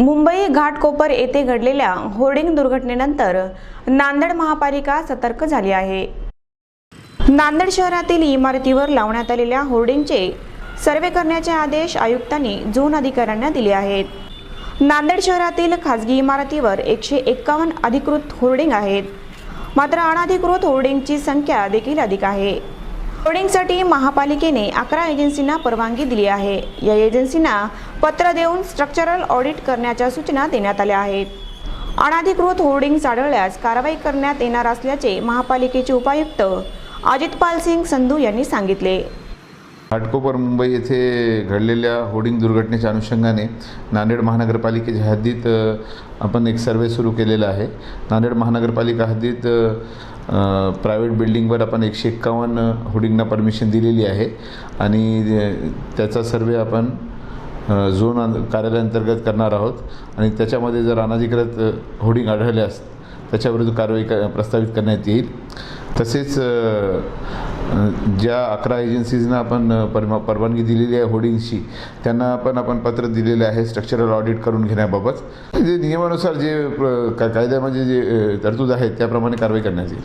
मुंबई घाटकोपर येथे घडलेल्या होर्डिंग दुर्घटनेनंतर नांदेड महापालिका सतर्क झाली आहे. नांदेड शहरातील इमारतीवर लावण्यात आलेल्या होर्डिंगचे सर्वे करण्याचे आदेश आयुक्तांनी झोन अधिकाऱ्यांना दिले आहेत. नांदेड शहरातील खाजगी इमारतीवर एकशे एक्कावन्न अधिकृत होर्डिंग आहेत. मात्र अनधिकृत होर्डिंगची संख्या देखील अधिक आहे. होर्डिंगसाठी महापालिकेने अकरा एजन्सींना परवानगी दिली आहे. या एजन्सींना पत्र देऊन स्ट्रक्चरल ऑडिट करण्याच्या सूचना देण्यात आल्या आहेत. अनाधिकृत होर्डिंग्स आढळल्यास कारवाई करण्यात येणार असल्याचे महापालिकेचे उपायुक्त अजितपाल सिंग संधू यांनी सांगितले. घाटकोपर मुंबई येथे घडलेल्या होर्डिंग दुर्घटनेच्या अनुषंगाने नांदेड महानगरपालिकेच्या हद्दीत आपण एक सर्वे सुरू केलेला आहे. नांदेड महानगरपालिका हद्दीत प्रायव्हेट बिल्डिंगवर आपण एकशे एक्कावन्न होर्डिंगना परमिशन दिलेली आहे आणि त्याचा सर्वे आपण झोन कार्यालयांतर्गत करणार आहोत. आणि त्याच्यामध्ये जर अनाधिकृत होर्डिंग होर्डिंग आढळल्यास त्याच्याविरुद्ध कारवाई क प्रस्तावित करण्यात येईल. तसेच ज्या अकरा एजन्सीजना आपण परमा परवानगी दिलेली आहे होर्डिंगची त्यांना पण आपण पत्र दिलेले आहे स्ट्रक्चरल ऑडिट करून घेण्याबाबत. जे नियमानुसार जे कायद्यामध्ये म्हणजे जे तरतूद आहेत त्याप्रमाणे कारवाई करण्यात येईल.